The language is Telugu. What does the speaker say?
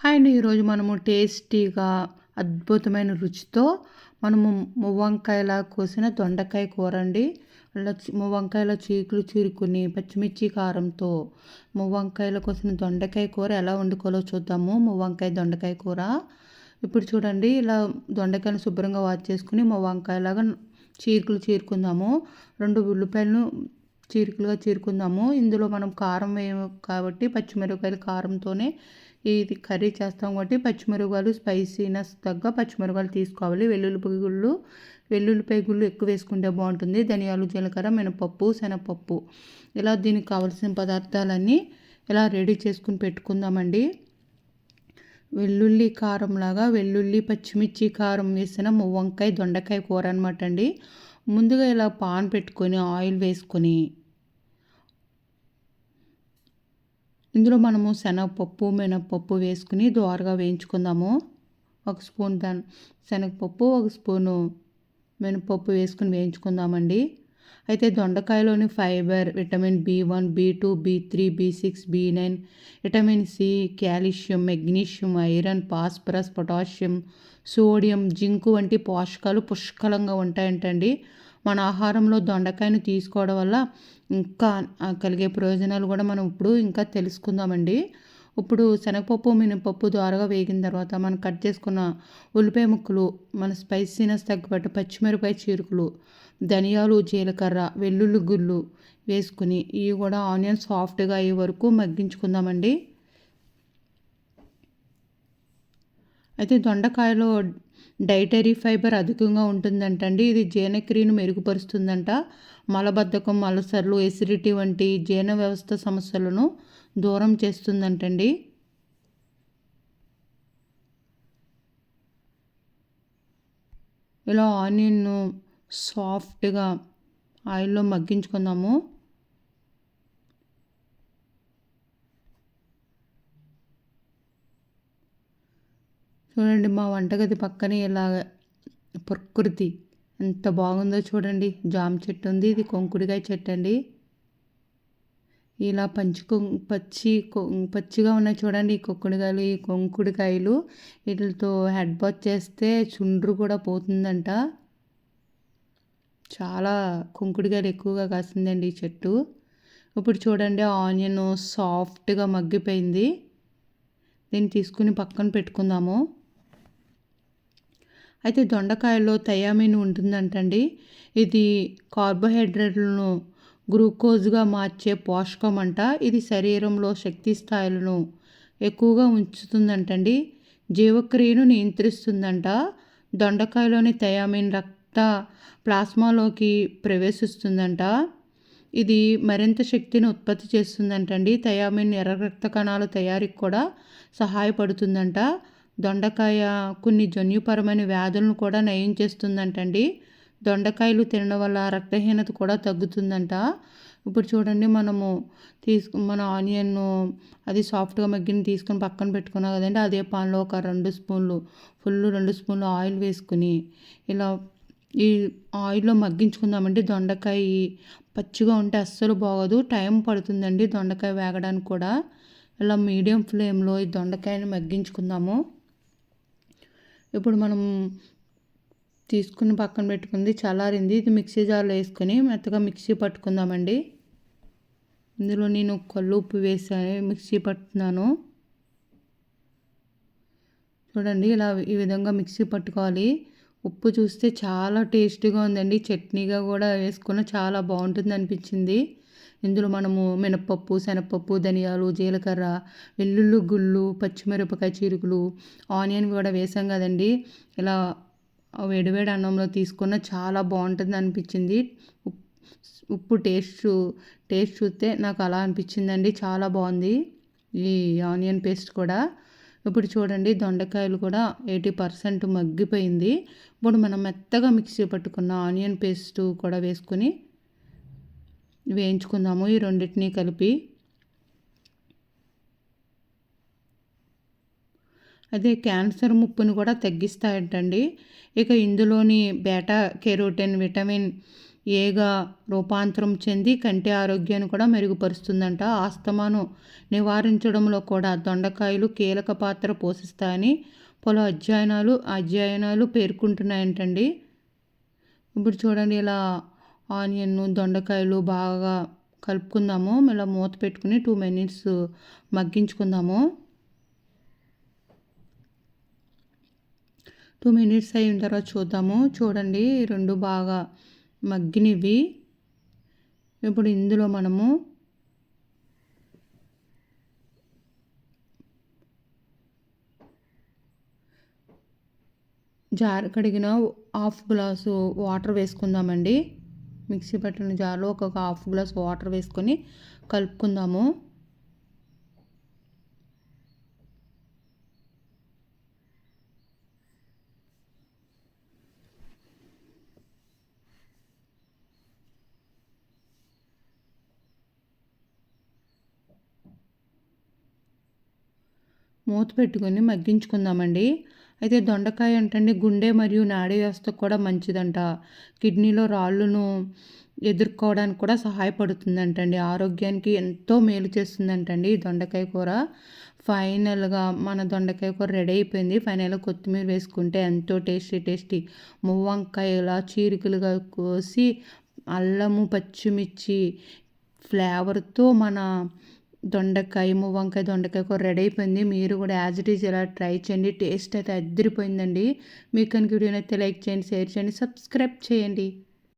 హాయ్ అండి ఈరోజు మనము టేస్టీగా అద్భుతమైన రుచితో మనము మువ్వంకాయలా కోసిన దొండకాయ కూర అండి మువ్వంకాయల చీకులు చీరుకుని పచ్చిమిర్చి కారంతో మువ్వంకాయల కోసిన దొండకాయ కూర ఎలా వండుకోవాలో చూద్దాము. మువ్వంకాయ దొండకాయ కూర. ఇప్పుడు చూడండి ఇలా దొండకాయలు శుభ్రంగా వాచ్ చేసుకుని మువ్వంకాయలాగా చీరుకులు చీరుకుందాము. రెండు ఉల్లిపాయలను చీరుకులుగా చీరుకుందాము. ఇందులో మనం కారం వేయము కాబట్టి పచ్చిమిరపకాయల కారంతోనే ఇది కర్రీ చేస్తాం కాబట్టి పచ్చిమిరపకాయలు స్పైసీనెస్ తగ్గ పచ్చిమిరపకాయలు తీసుకోవాలి. వెల్లుల్లిపాయ గుళ్ళు వెల్లుల్లిపాయ గుళ్ళు ఎక్కువ వేసుకుంటే బాగుంటుంది. ధనియాలు జీలకర్ర మినపప్పు శనగపప్పు. ఇలా దీనికి కావాల్సిన పదార్థాలన్నీ ఇలా రెడీ చేసుకుని పెట్టుకుందామండి. వెల్లుల్లి కారం లాగా వెల్లుల్లి పచ్చిమిర్చి కారం వేసిన వంకాయ దొండకాయ కూర అనమాట అండి. ముందుగా ఇలా పాన్ పెట్టుకొని ఆయిల్ వేసుకొని ఇందులో మనము శనగపప్పు మినప్పప్పు వేసుకుని దోరగా వేయించుకుందాము. ఒక స్పూన్ దాని శనగపప్పు ఒక స్పూను మినపప్పు వేసుకుని వేయించుకుందామండి. అయితే దొండకాయలోని fibre vitamin B one B two B three B six B nine vitamin C calcium magnesium iron phosphorus potassium sodium zinc వంటి పోషకాలు పుష్కలంగా ఉంటాయంటండి. మన ఆహారంలో దొండకాయను తీసుకోవడం వల్ల ఇంకా కలిగే ప్రయోజనాలు కూడా మనం ఇప్పుడు ఇంకా తెలుసుకుందామండి. ఇప్పుడు శనగపప్పు మినపప్పు ద్వారాగా వేగిన తర్వాత మనం కట్ చేసుకున్న ఉల్లిపాయ ముక్కలు మన స్పైసీనెస్ తగ్గబట్టు పచ్చిమిరపాయ చీరుకులు ధనియాలు జీలకర్ర వెల్లుల్లి గుళ్ళు వేసుకుని ఇవి కూడా ఆనియన్ సాఫ్ట్గా అయ్యే వరకు మగ్గించుకుందామండి. అయితే దొండకాయలో డైటరీ ఫైబర్ అధికంగా ఉంటుందంటండి. ఇది జీర్ణక్రియను మెరుగుపరుస్తుందంట. మలబద్ధకం అలసర్లు ఎసిడిటీ వంటి జీర్ణ వ్యవస్థ సమస్యలను దూరం చేస్తుందంటండి. ఇలా ఆనియన్ను సాఫ్ట్గా ఆయిల్లో మగ్గించుకుందాము. చూడండి మా వంటగది పక్కనే ఇలా ప్రకృతి. ఎంత బాగుందో చూడండి. జామ చెట్టు ఉంది. ఇది కొంకుడికాయ చెట్టు అండి. ఇలా పంచి పచ్చి పచ్చిగా ఉన్నాయి చూడండి ఈ కొక్కుడికాయలు ఈ కొంకుడికాయలు. వీటితో హెడ్ బాత్ చేస్తే చుండ్రు కూడా పోతుందంట. చాలా కుంకుడికాయలు ఎక్కువగా కాసిందండి ఈ చెట్టు. ఇప్పుడు చూడండి ఆనియన్ సాఫ్ట్గా మగ్గిపోయింది. దీన్ని తీసుకుని పక్కన పెట్టుకుందాము. అయితే దొండకాయలో థయామిన్ ఉంటుందంటండి. ఇది కార్బోహైడ్రేట్లను గ్లూకోజ్గా మార్చే పోషకం అంట ఇది శరీరంలో శక్తి స్థాయిలను ఎక్కువగా ఉంచుతుందంటండి. జీవక్రియను నియంత్రిస్తుందంట. దొండకాయలోని థయామిన్ రక్త ప్లాస్మాలోకి ప్రవేశిస్తుందంట. ఇది మరింత శక్తిని ఉత్పత్తి చేస్తుందంటండి. థయామిన్ ఎర్ర రక్త కణాల తయారీకి కూడా సహాయపడుతుందంట. దొండకాయ కొన్ని జన్యుపరమైన వ్యాధులను కూడా నయం చేస్తుందంటండి. దొండకాయలు తినడం వల్ల రక్తహీనత కూడా తగ్గుతుందంట. ఇప్పుడు చూడండి మనము తీసుకు మన ఆనియన్ అది సాఫ్ట్గా మగ్గిన తీసుకొని పక్కన పెట్టుకున్నాం కదండి అదే పాన్లో ఒక రెండు స్పూన్లు ఫుల్ రెండు స్పూన్లు ఆయిల్ వేసుకుని ఇలా ఈ ఆయిల్లో మగ్గించుకుందామండి. దొండకాయ పచ్చిగా ఉంటే అస్సలు బాగోదు టైం పడుతుందండి దొండకాయ వేగడానికి కూడా. ఇలా మీడియం ఫ్లేమ్లో ఈ దొండకాయని మగ్గించుకుందాము. ఇప్పుడు మనం తీసుకుని పక్కన పెట్టుకుంది చల్లారింది. ఇది మిక్సీ జార్లో వేసుకొని మెత్తగా మిక్సీ పట్టుకుందామండి. ఇందులో నేను కళ్ళు ఉప్పు వేసాను మిక్సీ పట్టుతున్నాను. చూడండి ఇలా ఈ విధంగా మిక్సీ పట్టుకోవాలి. ఉప్పు చూస్తే చాలా టేస్టీగా ఉందండి. చట్నీగా కూడా వేసుకున్న చాలా బాగుంటుంది అనిపించింది. ఇందులో మనము మినపప్పు శనగపప్పు ధనియాలు జీలకర్ర వెల్లుల్లి గుళ్ళు పచ్చిమిరపకాయ చీరుకులు ఆనియన్ కూడా వేసాం కదండి. ఇలా వేడివేడి అన్నంలో తీసుకున్న చాలా బాగుంటుంది అనిపించింది. ఉప్పు టేస్ట్ టేస్ట్ చూస్తే నాకు అలా అనిపించిందండి. చాలా బాగుంది ఈ ఆనియన్ పేస్ట్ కూడా. ఇప్పుడు చూడండి దొండకాయలు కూడా ఎయిటీ పర్సెంట్ మగ్గిపోయింది. ఇప్పుడు మనం మెత్తగా మిక్సీ పట్టుకున్న ఆనియన్ పేస్ట్ కూడా వేసుకొని వేయించుకుందాము ఈ రెండింటిని కలిపి. అదే క్యాన్సర్ ముప్పును కూడా తగ్గిస్తాయంటండి. ఇక ఇందులోని బేటా కెరోటిన్ విటమిన్ ఏగా రూపాంతరం చెంది కంటి ఆరోగ్యాన్ని కూడా మెరుగుపరుస్తుందంట. ఆస్తమాను నివారించడంలో కూడా దొండకాయలు కీలక పాత్ర పోషిస్తాయని పలు అధ్యయనాలు అధ్యయనాలు పేర్కొంటున్నాయంటండి. ఇప్పుడు చూడండి ఇలా ఆనియన్ దొండకాయలు బాగా కలుపుకుందాము. ఇలా మూత పెట్టుకుని టూ మినిట్స్ మగ్గించుకుందాము. టూ మినిట్స్ అయిన తర్వాత చూద్దాము. చూడండి రెండు బాగా మగ్గినవి. ఇప్పుడు ఇందులో మనము జార్ కడిగిన హాఫ్ గ్లాసు వాటర్ వేసుకుందామండి. మిక్సీ పట్టిన జార్లో ఒక హాఫ్ గ్లాస్ వాటర్ వేసుకొని కలుపుకుందాము. మూత పెట్టుకొని మగ్గించుకుందామండి. అయితే దొండకాయ అంటండి గుండె మరియు నాడీ వ్యవస్థకు కూడా మంచిదంట. కిడ్నీలో రాళ్ళును ఎదుర్కోవడానికి కూడా సహాయపడుతుందంటండి. ఆరోగ్యానికి ఎంతో మేలు చేస్తుందంటండి ఈ దొండకాయ కూర. ఫైనల్గా మన దొండకాయ కూర రెడీ అయిపోయింది. ఫైనల్గా కొత్తిమీర వేసుకుంటే ఎంతో టేస్టీ టేస్టీ. మువ్వంకాయలా చీరికలుగా కోసి అల్లము పచ్చిమిర్చి ఫ్లేవర్తో మన దొండకాయ వంకాయ దొండకాయ కూర రెడీ అయిపోయింది. మీరు కూడా యాజ్ ఇట్ ఈజ్ ఇలా ట్రై చేయండి. టేస్ట్ అయితే అద్దరిపోయిందండి మీకు కనుక వీడియో అయితే లైక్ చేయండి షేర్ చేయండి సబ్స్క్రైబ్ చేయండి.